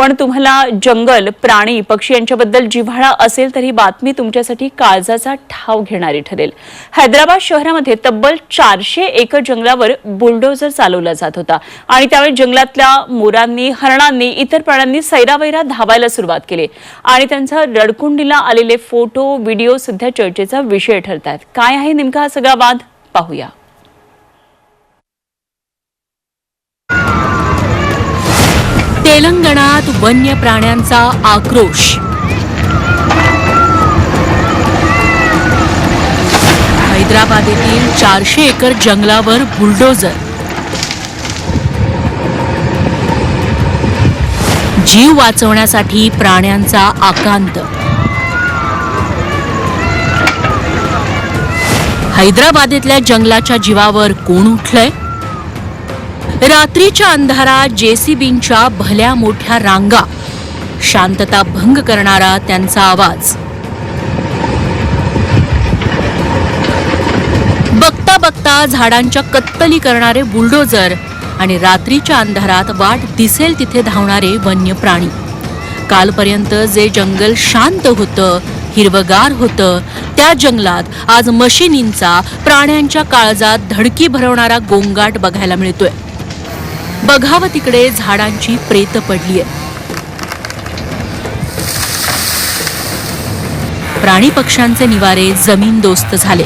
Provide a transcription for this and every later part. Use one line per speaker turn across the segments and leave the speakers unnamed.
पण तुम्हाला जंगल प्राणी पक्षी यांच्याबद्दल जिव्हाळा असेल तर ही बातमी तुमच्यासाठी काळजाचा ठाव घेणारी ठरेल. हैदराबाद शहरामध्ये तब्बल चारशे एकर जंगलावर बुलडोझर चालवला जात होता आणि त्यावेळी जंगलातल्या मोरांनी हरणांनी इतर प्राण्यांनी सैरावैरा धावायला सुरुवात केली. आणि त्यांचा रडकुंडीला आलेले फोटो व्हिडिओ सध्या चर्चेचा विषय ठरत आहेत काय आहे नेमका हा सगळा वाद? पाहूया.
तेलंगणात वन्य प्राण्यांचा आक्रोश. हैदराबाद येथील चारशे एकर जंगलावर बुलडोजर जीव वाचवण्यासाठी प्राण्यांचा आकांत. हैदराबादेतल्या जंगलाच्या जीवावर कोण उठलंय? रात्रीच्या अंधारात जेसीबींच्या भल्या मोठ्या रांगा. शांतता भंग करणारा त्यांचा आवाज. बघता बघता झाडांच्या कत्तली करणारे बुलडोजर आणि रात्रीच्या अंधारात वाट दिसेल तिथे धावणारे वन्य प्राणी कालपर्यंत जे जंगल शांत होतं हिरवगार होतं त्या जंगलात आज मशिनींचा प्राण्यांच्या काळजात धडकी भरवणारा गोंगाट बघायला मिळतोय. बघावं तिकडे झाडांची प्रेत पडलीय प्राणी पक्ष्यांचे निवारे जमीन दोस्त झाले.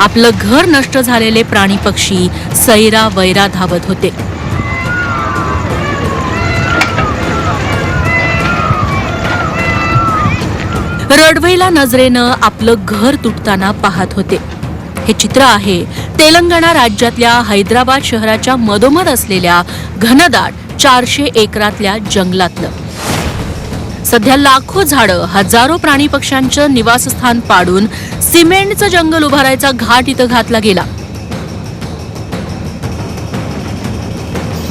आपलं घर नष्ट झालेले प्राणी पक्षी सैरा वैरा धावत होते. रडवेला नजरेनं आपलं घर तुटताना पाहत होते. हे चित्र आहे. तेलंगणा राज्यातल्या हैदराबाद शहराच्या मधोमध असलेल्या घनदाट चारशे एकरातल्या जंगलातलं. सध्या लाखो झाडं हजारो प्राणी पक्ष्यांचं निवासस्थान पाडून सिमेंटचं जंगल उभारायचा घाट इथं घातला गेला.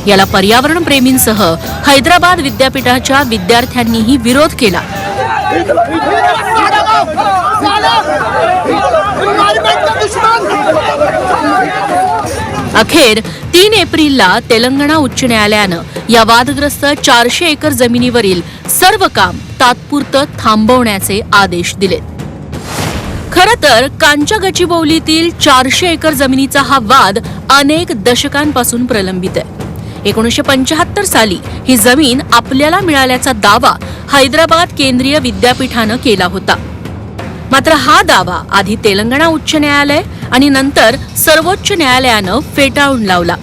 याला पर्यावरण प्रेमींसह हैदराबाद विद्यापीठाच्या विद्यार्थ्यांनीही विरोध केला. अखेर तीन एप्रिलला तेलंगणा उच्च न्यायालयानं या वादग्रस्त चारशे एकर जमिनीवरील सर्व काम तात्पुरतं थांबवण्याचे आदेश दिलेत. खर तर कांच्या गचिबौलीतील चारशे एकर जमिनीचा हा वाद अनेक दशकांपासून प्रलंबित आहे. एकोणीसशे पंचाहत्तर साली ही जमीन आपल्याला मिळाल्याचा दावा हैदराबाद केंद्रीय विद्यापीठानं केला होता. मात्र हा दावा आधी तेलंगणा उच्च न्यायालय आणि नंतर सर्वोच्च न्यायालयानं फेटाळून लावला.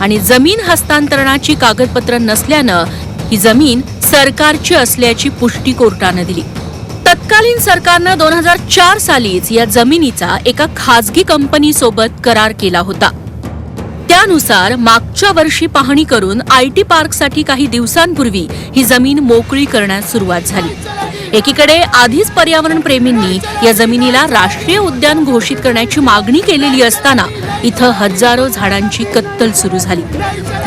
आणि जमीन हस्तांतरणाची कागदपत्र नसल्यानं ही जमीन सरकारची असल्याची पुष्टी कोर्टानं दिली. तत्कालीन सरकारनं दोन हजार चार सालीच या जमिनीचा एका खाजगी कंपनीसोबत करार केला होता. त्यानुसार मागच्या वर्षी पाहणी करून आय टी पार्कसाठी काही दिवसांपूर्वी ही जमीन मोकळी करण्यास सुरुवात झाली. एकीकडे आधीच पर्यावरण प्रेमींनी या जमिनीला राष्ट्रीय उद्यान घोषित करण्याची मागणी केलेली असताना इथं हजारो झाडांची कत्तल सुरू झाली.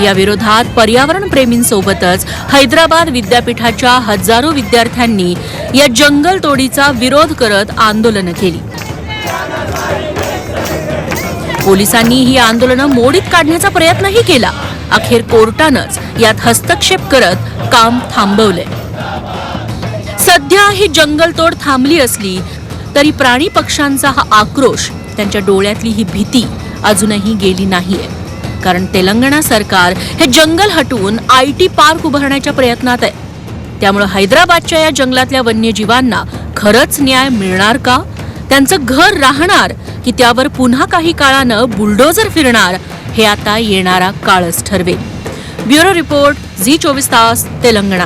या विरोधात पर्यावरण प्रेमींसोबतच हैदराबाद विद्यापीठाच्या हजारो विद्यार्थ्यांनी या जंगल तोडीचा विरोध करत आंदोलनं केली. पोलिसांनी ही आंदोलनं मोडीत काढण्याचा प्रयत्नही केला. अखेर कोर्टानंच यात हस्तक्षेप करत काम थांबवलंय. सध्या ही जंगलतोड थांबली असली तरी प्राणी पक्ष्यांचा हा आक्रोश त्यांच्या डोळ्यातली ही भीती अजूनही गेली नाहीये. कारण तेलंगणा सरकार हे जंगल हटवून आय टी पार्क उभारण्याच्या प्रयत्नात आहे. त्यामुळे हैदराबादच्या या जंगलातल्या वन्यजीवांना खरंच न्याय मिळणार का? त्यांचं घर राहणार की त्यावर पुन्हा काही काळानं बुलडोजर फिरणार हे आता येणारा काळच ठरवेल. ब्युरो रिपोर्ट झी चोवीस तास तेलंगणा.